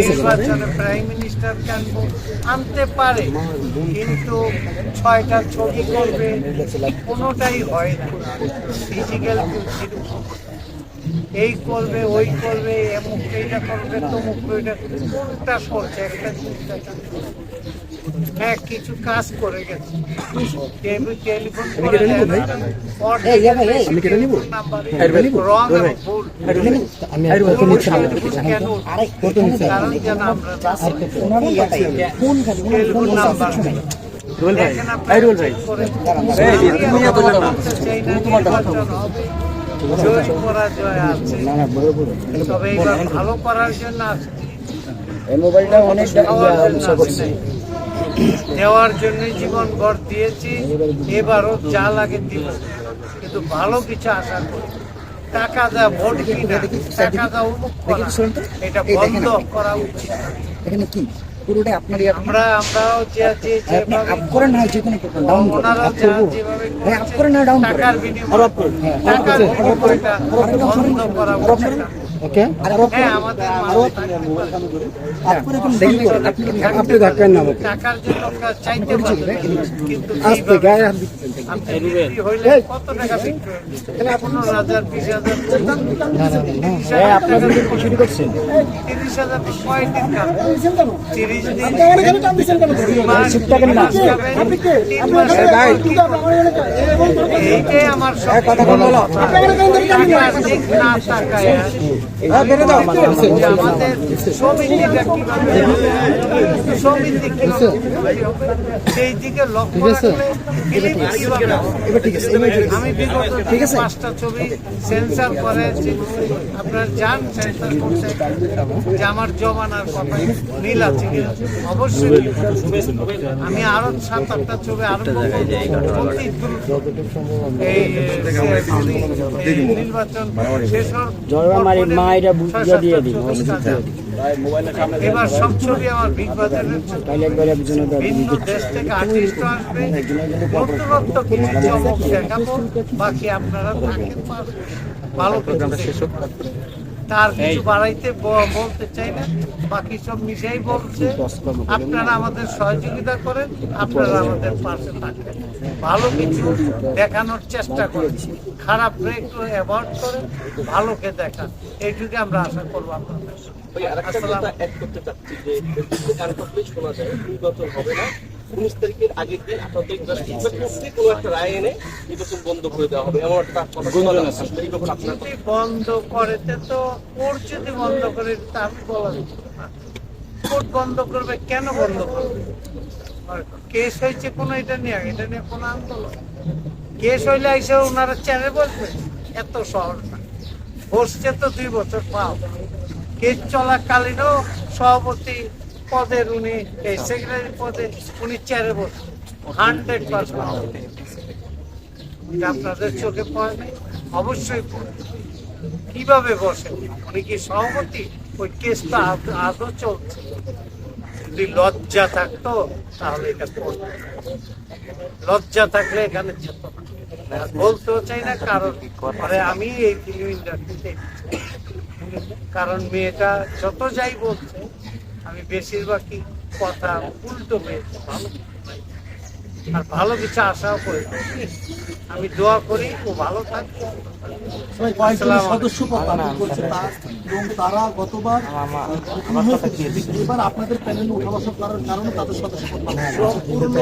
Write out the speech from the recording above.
নির্বাচনে prime minister আনব আনতে পারে? কিন্তু ছয়টা ছবি করবে কোনোটাই হয় না। ফিজিক্যাল এই করবে ওই করবে এমুক এইটা করবে তমুক ওইটা কোনটা করছে? একটা চিন্তা হ্যাঁ কিছু কাজ করে গেছে টেলিফোন করে দেন, ওর এই, ইয়া ভাই, এই, আমি কেটে নিবো? নাম্বারে কেটে নিবো? wrong ভাই, এবং ভাই। ভুল। টেলিফোন নাম্বার রুবেল ভাই রুবেল ভাই তুমি এত না। জয় পরাজয় আছে না না বড় বড় তবে করার জন্য আছে এই মোবাইলটা অনেক। দেওয়ার জন্য জীবন ভর দিয়েছি এবারও যা লাগে দিব। কিন্তু ভালো কিছু আশা করি। টাকা দা ভোট কিনা টাকা দেওয়া উন্মুখ করা এটা বন্ধ করা উচিত। এখানে কি পুরোটাই আপনার আমরা আমরাও যে যে আপনি যেভাবে আপ করেন না যে কোনো করবেন ডাউন করেন। আপ করব হ্যাঁ আপ করেন না ডাউন করেন। টাকার বিনিময়ে টাকার বিনিময়ে বন্ধ করা। ওকে? আর হ্যাঁ আপনি আপনি ধাক্কান না টাকার জন্য কাজ চাইতে পারে কিন্তু আস্তে গায়ে হাত? এইটাই আমার সব কথা বল সেই দিকে লক্ষ্য আমি বিগত পাঁচটা ছবি সেন্সার করেছি আপনার যান সেন্সার করছে যে আমার জমানার কথা মিল আছে কিনা অবশ্যই আমি আরও সাত আটটা ছবি। এই নির্বাচন শেষ হওয়ার এটা বুঝিয়ে দিয়ে আসবে। এবার সব ছবি আমার বিগ বাজারের তাহলে একবার একজনে ভিন্ন দেশ থেকে আর্টিস্ট আসবে নতুনত্ব কিছু চমক দেখাবো বাকি আপনারা থাকেন। ভালো কিছু দেখবেন। তার কিছু বাড়াইতে বলতে চাই না বাকি সব মিশাই বলছে। আপনারা আমাদের সহযোগিতা করেন আপনারা আমাদের পাশে থাকবেন। ভালো কিছু দেখানোর চেষ্টা করেন। খারাপরে একটু অ্যাভয়েড করেন ভালোকে দেখান। এইটুকু আমরা আশা করব আপনাদের। আসসালাম। অ্যাড করতে চাচ্ছি যে শোনা যায় হবে না। উনিশ তারিখের আগের দিন করতে কোনো একটা রায় এনে নির্বাচন বন্ধ করে দেওয়া হবে। এমন একটা বন্ধ করেতে তো কোর্ট যদি বন্ধ করে তা আমি বলা কোর্ট বন্ধ করবে কেন বন্ধ করবে? কেস হয়েছে কোনো এটা নিয়ে? এটা নিয়ে কোনো আন্দোলন? কেস হইলে এসে ওনারা চেয়ারে বসবে? এত সহজ না। বসছে তো দুই বছর পাও। কেস চলাকালীনও সভাপতি পদের উনি, এই সেক্রেটারি পদে উনি চেয়ারে বসবেন হান্ড্রেড পার্সেন্ট আপনাদের চোখে পড়ে নাই? অবশ্যই পড়ে। কীভাবে বসে? উনি কি সভাপতি? ওই কেসটা আদ- চলছে। যদি লজ্জা থাকতো, তাহলে এটা করতো। লজ্জা থাকলে এখানে যেত বলতেও চাই না কারণ মানে আমি এই ফিল্ম ইন্ডাস্ট্রিতে কারণ মেয়েটা যত যাই বলছে আমি বেশিরভাগই কথা উল্টো পেয়েছি ভালো আর ভালো কিছু আশাও করি আমি দোয়া করি ও ভালো থাকবে সদস্য এবং তারা গতবার এবার আপনাদের প্যানেলে উঠা কারণে তাদের সদস্য সম্পূর্ণ